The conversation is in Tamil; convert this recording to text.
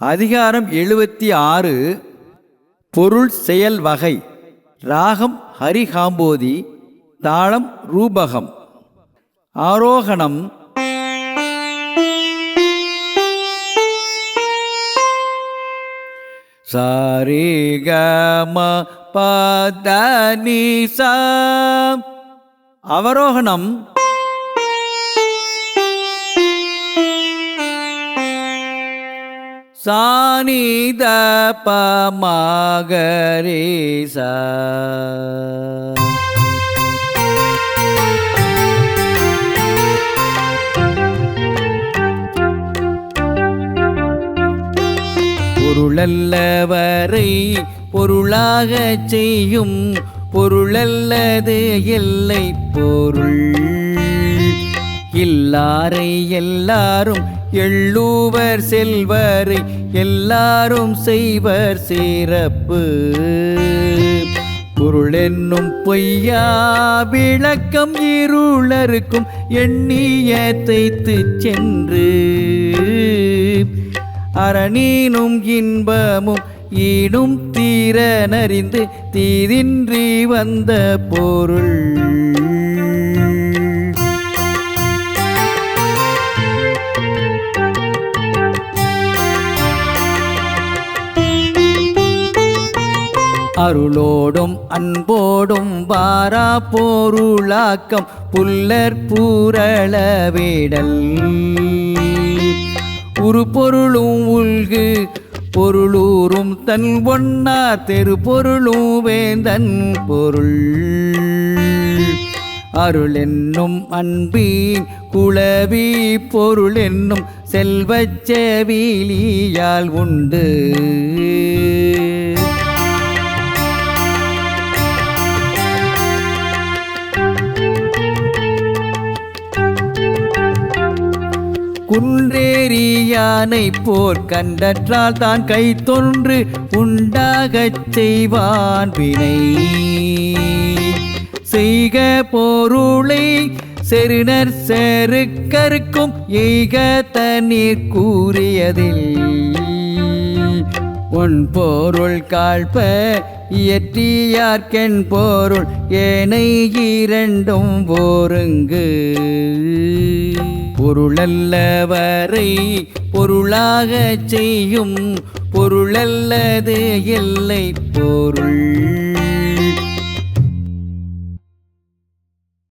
அதிகாரம் எழுபத்தி ஆறு பொருள் செயல் வகை ராகம் ஹரிகாம்போதி தாளம் ரூபகம். ஆரோகணம். சாரிகம பதனி அவரோகணம். சானித பமாகரேச. பொருளல்லவரை பொருளாகச் செய்யும் பொருளல்லது எல்லை பொருள். எல்லாரை எல்லாரும் எள்ளூவர் செல்வரை எல்லாரும் செய்வர் சிறப்பு. பொருள் என்னும் பொய்யா விளக்கம் இருளருக்கும் எண்ணிய தைத்து சென்று. அரணீனும் இன்பமும் ஈடும் தீரனறிந்து தீதின்றி வந்த பொருள். அருளோடும் அன்போடும் வாரா போருளாக்கம். புல்லற் பூரளவேடல். உரு பொருளும் உள்கு பொருளூரும் தன் ஒன்னா தெரு பொருளும் வேந்தன் பொருள். அருள் என்னும் அன்பின் குளவி பொருள் என்னும் செல்வச் செவிலியால் உண்டு. குன்றேறி யானை போர் கண்டற்றால் தான் கை தொன்று உண்டாகச் செய்வான் வினை. செய்க பொருளை செருணர் செருக்கருக்கும் எய்க தண்ணீர் கூறியதில். உன் பொருள் காழ்ப இயற்றியார்கென் பொருள் ஏனை இரண்டும் போருங்கு பொருளல்லவரை பொருளாகச் செய்யும் பொருளல்லது எல்லை பொருள்.